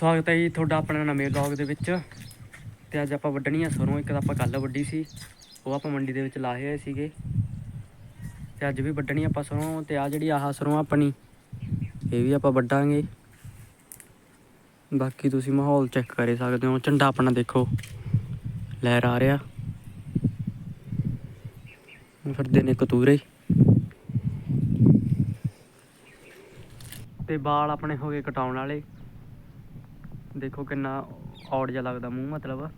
ਸਵਾਗਤ ਹੈ ਜੀ ਤੁਹਾਡਾ ਆਪਣਾ ਨਵੇਂ ਵਲੌਗ ਦੇ ਵਿੱਚ। ਤੇ ਅੱਜ ਆਪਾਂ ਵੱਢਣੀ ਆ ਸਰੋਂ, ਇੱਕ ਤਾਂ ਆਪਾਂ ਕੱਲ ਵੱਢੀ ਸੀ, ਉਹ ਆਪਾਂ ਮੰਡੀ ਦੇ ਵਿੱਚ ਲਾਏ ਹੋਏ ਸੀਗੇ। ਤੇ ਅੱਜ ਵੀ ਵੱਢਣੀ ਆਪਾਂ ਸਰੋਂ, ਤੇ ਆ ਜਿਹੜੀ ਆਹ ਸਰੋਂ ਆਪਣੀ, ਇਹ ਵੀ ਆਪਾਂ ਵੱਢਾਂਗੇ। ਬਾਕੀ ਤੁਸੀਂ ਮਾਹੌਲ ਚੈੱਕ ਕਰੇ ਸਕਦੇ ਹੋ, ਝੰਡਾ ਆਪਣਾ ਦੇਖੋ, ਲਹਿਰ ਆ ਰਿਹਾ। ਫਿਰਦੇ ਨੇ ਕਤੂਰੇ। ਤੇ ਵਾਲ ਆਪਣੇ ਹੋ ਗਏ ਕਟਾਉਣ ਵਾਲੇ। ਦੇਖੋ ਕਿੰਨਾ ਔੜ ਜਿਹਾ ਲੱਗਦਾ ਮੂੰਹ, ਮਤਲਬ।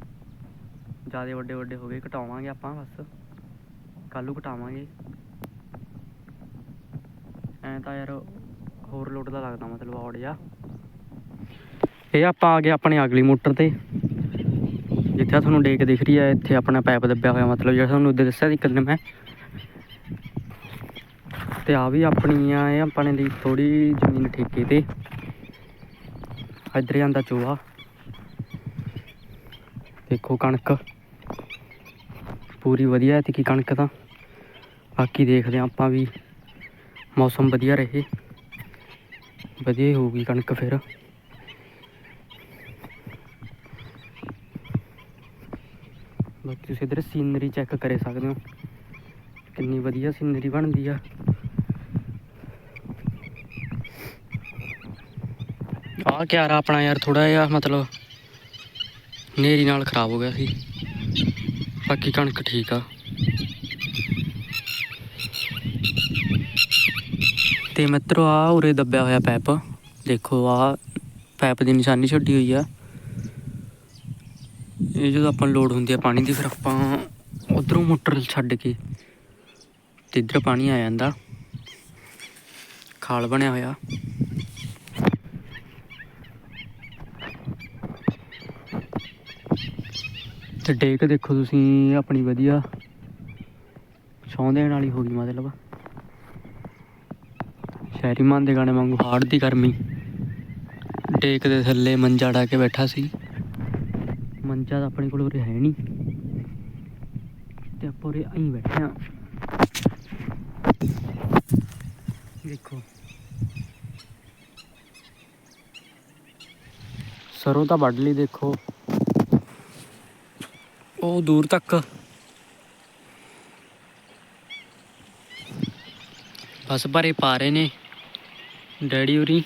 ਜਿਆਦੇ ਵੱਡੇ ਵੱਡੇ ਹੋ ਗਏ ਕਟਾਵਾਂਗੇ ਆਪਾਂ ਬਸ। ਕੱਲ੍ਹ ਨੂੰ ਕਟਾਵਾਂਗੇ ਐਂ ਤਾਂ ਯਾਰ ਹੋਰ ਲੋਟ ਦਾ ਲੱਗਦਾ ਮਤਲਬ ਔੜ ਜਿਹਾ। ਇਹ ਆਪਾਂ ਆ ਗਏ ਆਪਣੇ ਅਗਲੀ ਮੋਟਰ ਤੇ। ਜਿੱਥੇ ਤੁਹਾਨੂੰ ਡੇਕ ਦਿਖ ਰਹੀ ਹੈ ਇੱਥੇ ਆਪਣਾ ਪਾਈਪ ਦੱਬਿਆ ਹੋਇਆ ਮਤਲਬ ਜਿਹੜਾ ਤੁਹਾਨੂੰ ਉੱਦੇ ਦੱਸਿਆ ਸੀ ਕੱਲ ਮੈਂ। ਤੇ ਆ ਵੀ ਆਪਣੀ ਆ, ਇਹ ਆਪਣੇ ਲਈ ਥੋੜੀ ਜ਼ਮੀਨ ਠੇਕੇ ਤੇ। ਇੱਧਰ ਜਾਂਦਾ ਚੋਆ ਦੇਖੋ ਕਣਕ। ਪੂਰੀ ਵਧੀਆ ਤੇ ਕੀ ਕਣਕ ਤਾਂ। ਬਾਕੀ ਦੇਖਦੇ ਹਾਂ ਆਪਾਂ ਵੀ ਮੌਸਮ ਵਧੀਆ ਰਹੇ। ਵਧੀਆ ਹੀ ਹੋਊਗੀ ਕਣਕ ਫਿਰ। ਬਾਕੀ ਤੁਸੀਂ ਇੱਧਰ ਸੀਨਰੀ ਚੈੱਕ ਕਰੇ ਸਕਦੇ ਹੋ। ਕਿੰਨੀ ਵਧੀਆ ਸੀਨਰੀ ਬਣਦੀ ਆ। ਆਹ ਕਿਆਰਾ ਆਪਣਾ ਯਾਰ ਥੋੜਾ ਜਿਹਾ, ਮਤਲਬ ਨੇਰੀ ਨਾਲ ਖਰਾਬ ਹੋ ਗਿਆ ਸੀ। ਬਾਕੀ ਕਣਕ ਠੀਕ ਆ। ਤੇ ਮਿੱਤਰੋ ਆ ਉਰੇ ਦੱਬਿਆ ਹੋਇਆ ਪੈਪ। ਦੇਖੋ ਆ ਪੈਪ ਦੀ ਨਿਸ਼ਾਨੀ ਛੱਡੀ ਹੋਈ ਆ। ਇਹ ਜਦੋਂ ਆਪਾਂ ਨੂੰ ਲੋਡ ਹੁੰਦੀ ਆ ਪਾਣੀ ਦੀ, ਫਿਰ ਆਪਾਂ ਉਧਰੋਂ ਮੋਟਰ ਛੱਡ ਕੇ ਤੇ ਇੱਧਰ ਪਾਣੀ ਆ ਜਾਂਦਾ। ਖਾਲ ਬਣਿਆ ਹੋਇਆ। ਤੇ ਡੇਕ ਦੇਖੋ ਤੁਸੀਂ, ਆਪਣੀ ਵਧੀਆ। ਛਾਂ ਦੇਣ ਵਾਲੀ ਹੋ ਗਈ ਮਤਲਬ। ਸ਼ਹਿਰੀ ਮਾਨ ਦੇ ਗਾਣੇ ਵਾਂਗੂ ਹਾੜ ਦੀ ਗਰਮੀ। ਡੇਕ ਦੇ ਥੱਲੇ ਮੰਜਾ ਡਾ ਕੇ ਬੈਠਾ ਸੀ। ਮੰਜਾ ਤਾਂ ਆਪਣੇ ਕੋਲ ਉਰੇ ਹੈ ਨਹੀਂ ਤੇ ਆਪਾਂ ਉਰੇ ਆਈ ਬੈਠੇ ਆ। ਦੇਖੋ। ਸਰੋਂ ਤਾਂ ਵੱਢ ਲਈ ਦੇਖੋ। ਉਹ ਦੂਰ ਤੱਕ। ਬਸ ਭਰੇ ਪਾ ਰਹੇ ਨੇ ਡੈਡੀ ਉਰੀ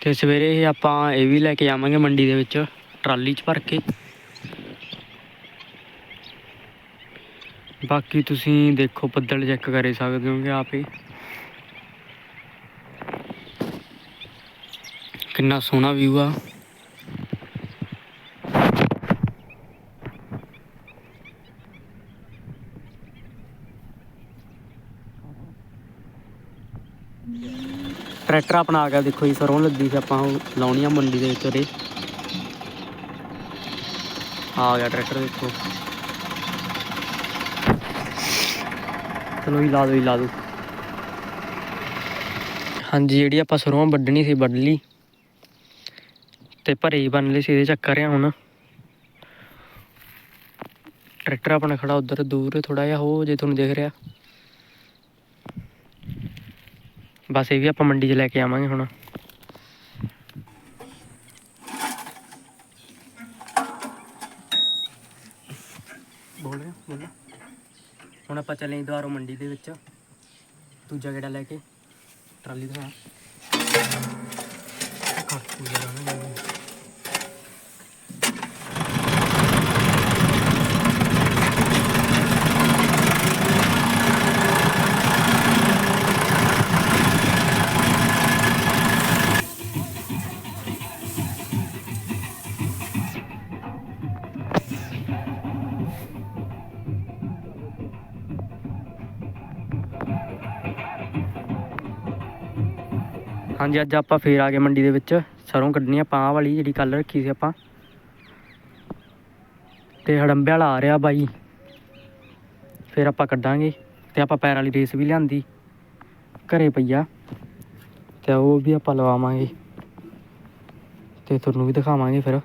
ਤੇ ਸਵੇਰੇ ਆਪਾਂ ਇਹ ਵੀ ਲੈ ਕੇ ਜਾਵਾਂਗੇ ਮੰਡੀ ਦੇ ਵਿੱਚ, ਟਰਾਲੀ 'ਚ ਭਰ ਕੇ। ਬਾਕੀ ਤੁਸੀਂ ਦੇਖੋ ਬੱਦਲ ਚੈੱਕ ਕਰੇ ਸਕਦੇ ਹੋਗੇ ਆਪੇ ਕਿੰਨਾ ਸੋਹਣਾ ਵਿਊ ਆ। ਟਰੈਕਟਰ ਆਪਣਾ ਆ ਗਿਆ, ਦੇਖੋ ਜੀ, ਸਰੋਂ ਲੱਦੀ ਸੀ ਆਪਾਂ ਲਾਉਣੀ ਆ ਮੰਡੀ ਦੇ ਵਿੱਚ ਉਹਦੇ ਆ ਗਿਆ ਟਰੈਕਟਰ, ਦੇਖੋ। ਚਲੋ ਜੀ, ਲਾ ਦੋ ਜੀ, ਲਾ ਦੋ ਹਾਂਜੀ, ਜਿਹੜੀ ਆਪਾਂ ਸਰੋਂ ਵੱਢਣੀ ਸੀ, ਵੱਢ ਲਈ। ਤੇ ਭਰੇ ਹੀ ਬਣ ਲਈ ਸੀ, ਇਹਦੇ ਚੱਕਰ ਆ ਹੁਣ। ਟਰੈਕਟਰ ਆਪਣਾ ਖੜਾ ਉਧਰ ਦੂਰ ਥੋੜਾ ਜਿਹਾ ਹੋ, ਜੇ ਤੁਹਾਨੂੰ ਦਿਖ ਰਿਹਾ। ਬਸ ਇਹ ਵੀ ਆਪਾਂ ਮੰਡੀ 'ਚ ਲੈ ਕੇ ਆਵਾਂਗੇ ਹੁਣ। ਬੋਲ ਰਿਹਾ, ਬੋਲ ਹੁਣ ਆਪਾਂ ਚੱਲੇ ਦੁਆਰੋ ਮੰਡੀ ਦੇ ਵਿੱਚ। ਦੂਜਾ ਗੇੜਾ ਲੈ ਕੇ, ਟਰਾਲੀ ਦਾ ਕੱਟ ਵਗੈਰਾ ਨਾ ਹਾਂਜੀ, ਅੱਜ ਆਪਾਂ ਫੇਰ ਆ ਗਏ ਮੰਡੀ ਦੇ ਵਿੱਚ। ਸਰੋਂ ਕੱਢਣੀ ਆ ਆਹ ਵਾਲੀ ਜਿਹੜੀ ਕੱਲ ਰੱਖੀ ਸੀ ਆਪਾਂ। ਤੇ ਹੜੰਬੇ ਵਾਲਾ ਆ ਰਿਹਾ ਬਾਈ। ਫਿਰ ਆਪਾਂ ਕੱਢਾਂਗੇ ਤੇ ਆਪਾਂ ਪੈਰ ਵਾਲੀ ਰੇਸ ਵੀ ਲਿਆਂਦੀ। ਘਰੇ ਪਈਆ। ਤੇ ਉਹ ਵੀ ਆਪਾਂ ਲਵਾਵਾਂਗੇ। ਤੇ ਤੁਹਾਨੂੰ ਵੀ ਦਿਖਾਵਾਂਗੇ ਫਿਰ।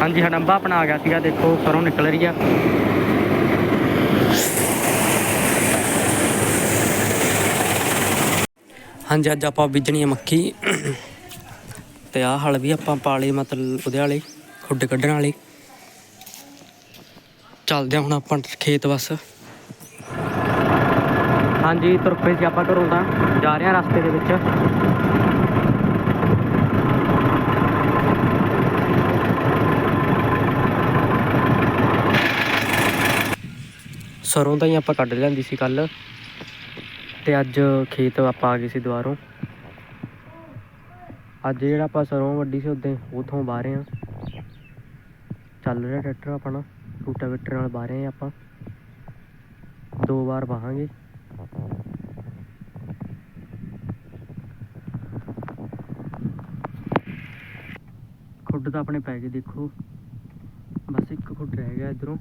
ਹਾਂਜੀ, ਹੜੰਬਾ ਆਪਣਾ ਆ ਗਿਆ ਸੀਗਾ, ਦੇਖੋ, ਸਰੋਂ ਨਿਕਲ ਰਹੀ ਆ। ਹਾਂਜੀ, ਅੱਜ ਆਪਾਂ ਬੀਜਣੀ ਹੈ ਮੱਕੀ। ਤੇ ਆਹ ਹਲ ਵੀ ਆਪਾਂ ਪਾਲੇ ਮਤਲਬ ਉਹਦੇ ਵਾਲੇ, ਖੁੱਡ ਕੱਢਣ ਵਾਲੇ। ਚੱਲਦੇ ਹਾਂ ਹੁਣ ਆਪਾਂ ਖੇਤ ਬਸ ਹਾਂਜੀ ਤੁਰ ਪਏ ਸੀ ਆਪਾਂ ਘਰੋਂ ਤਾਂ, ਜਾ ਰਹੇ ਹਾਂ ਰਸਤੇ ਦੇ ਵਿੱਚ। ਸਰੋਂ ਤਾਂ ਹੀ ਆਪਾਂ ਕੱਢ ਲਿਆਂਦੀ ਸੀ ਕੱਲ ਤੇ ਅੱਜ ਖੇਤ ਆਪਾਂ ਆ ਗਏ ਸੀ ਦੁਬਾਰੋਂ ਅੱਜ ਜਿਹੜਾ ਆਪਾਂ ਸਰੋਂ ਵੱਡੀ ਸੀ ਉਦੋਂ ਉਥੋਂ ਬਾਹਰ ਆ ਚੱਲ ਰਿਹਾ ਟਰੈਕਟਰ ਆਪਣਾ ਰੂਟਾਵੇਟਰ ਨਾਲ ਬਾਹਰ ਆ ਆਪਾਂ। ਦੋ ਵਾਰ ਵਾਹਾਂਗੇ ਖੁੱਡ ਤਾਂ ਆਪਣੇ ਪੈ ਗਏ ਦੇਖੋ। ਬਸ ਇੱਕ ਖੁੱਡ ਰਹਿ ਗਿਆ ਇਧਰੋਂ।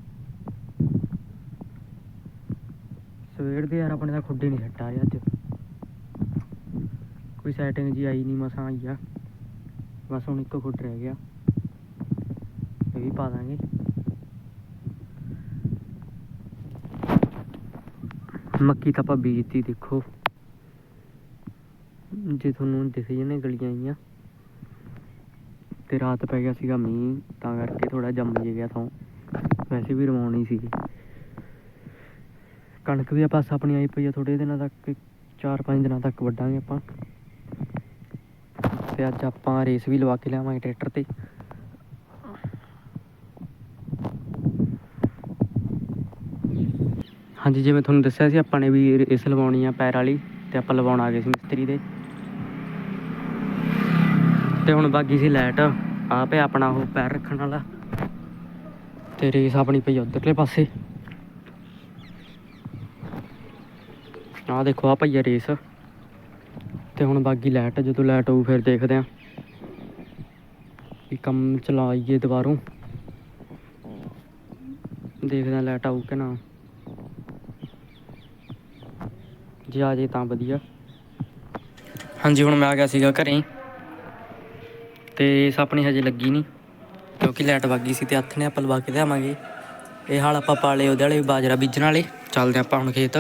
ਸਵੇਰ ਦੇ ਯਾਰ ਆਪਣੇ ਦਾ ਖੁੱਡ ਹੀ ਨਹੀਂ ਸੈੱਟ ਰਿਹਾ ਅੱਜ। ਕੋਈ ਸੈਟਿੰਗ ਜੀ ਆਈ ਨਹੀਂ, ਮਸਾਂ ਆਈ ਆ। ਬਸ ਹੁਣ ਇੱਕੋ ਖੁੱਡ ਰਹਿ ਗਿਆ। ਇਹ ਵੀ ਪਾ ਦਾਂਗੇ। ਮੱਕੀ ਤਾਂ ਆਪਾਂ ਬੀਜਤੀ, ਦੇਖੋ। ਜੇ ਤੁਹਾਨੂੰ ਦਿਖ ਜਣੇ ਗਲੀਆਂ ਆਈਆਂ ਤੇ ਰਾਤ ਪੈ ਗਿਆ ਸੀਗਾ ਮੀਂਹ, ਤਾਂ ਕਰਕੇ ਥੋੜਾ ਜੰਮ ਜਿਹਾ ਗਿਆ ਥੋਂ। ਵੈਸੇ ਵੀ ਰਵਾਉਣੀ ਸੀਗੀ। ਕਣਕ ਵੀ ਆਪਾਂ ਆਪਣੀ ਆਈ ਪਈ ਆ ਥੋੜੇ ਦਿਨਾਂ ਤੱਕ 4-5 ਦਿਨਾਂ ਤੱਕ ਵੱਢਾਂਗੇ ਆਪਾਂ। ਤੇ ਅੱਜ ਆਪਾਂ ਰੇਸ ਵੀ ਲਵਾ ਕੇ ਲਿਆਵਾਂਗੇ ਟਰੈਕਟਰ ਤੇ। ਹਾਂਜੀ, ਜਿਵੇਂ ਤੁਹਾਨੂੰ ਦੱਸਿਆ ਸੀ, ਆਪਾਂ ਨੇ ਵੀ ਰੇਸ ਲਵਾਉਣੀ ਆ ਪੈਰ ਵਾਲੀ, ਤੇ ਆਪਾਂ ਲਵਾਉਣ ਆ ਗਏ ਸੀ ਮਿਸਤਰੀ ਦੇ। ਤੇ ਹੁਣ ਬਾਕੀ ਸੀ ਲਾਈਟ ਆ ਪਿਆ ਆਪਣਾ ਉਹ ਪੈਰ ਰੱਖਣ ਵਾਲਾ। ਤੇ ਰੇਸ ਆਪਣੀ ਪਈ ਆ ਉਧਰਲੇ ਪਾਸੇ। ਆਹ ਦੇਖੋ ਆ ਪਈ ਰੇਸ ਤੇ ਹੁਣ ਬਾਕੀ ਲਾਈਟ ਜਦੋਂ ਲਾਈਟ ਆਊ ਫਿਰ ਦੇਖਦੇ ਆਂ ਵੀ ਕੰਮ ਚਲਾਈਏ ਦੁਬਾਰੋਂ। ਦੇਖਦੇ ਆਂ ਲਾਈਟ ਆਊ ਕਿ ਨਾ। ਜੇ ਆ ਜੇ ਤਾਂ ਵਧੀਆ। ਹਾਂਜੀ, ਹੁਣ ਮੈਂ ਆ ਗਿਆ ਸੀਗਾ ਘਰੇ। ਤੇ ਰੇਸ ਆਪਣੀ ਹਜੇ ਲੱਗੀ ਨਹੀਂ ਕਿਉਂਕਿ ਲਾਈਟ ਵਗ ਸੀ ਤੇ ਹੱਥ ਨੇ ਆਪਾਂ ਲਵਾ ਕੇ ਲਿਆਵਾਂਗੇ। ਇਹ ਹਾਲ ਆਪਾਂ ਪਾਲੇ ਉਹਦੇ ਵਾਲੇ ਬਾਜਰਾ ਬੀਜਣ ਵਾਲੇ। ਚੱਲਦੇ ਆਪਾਂ ਹੁਣ ਖੇਤ।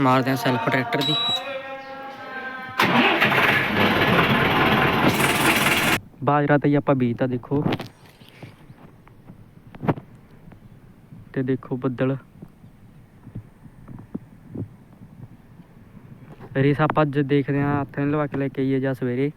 ਮਾਰਦੇ ਆ ਸੈਲਫ ਟਰੈਕਟਰ ਦੀ। ਬਾਜਰਾ ਤਾਂ ਹੀ ਆਪਾਂ ਬੀਜਤਾ ਦੇਖੋ। ਤੇ ਦੇਖੋ ਬੱਦਲ। ਰੇਸ ਆਪਾਂ ਅੱਜ ਦੇਖਦੇ ਆ, ਹੱਥ ਨੇ ਲਵਾ ਕੇ ਲੈ ਕੇ ਆਈਏ ਜਾਂ ਸਵੇਰੇ।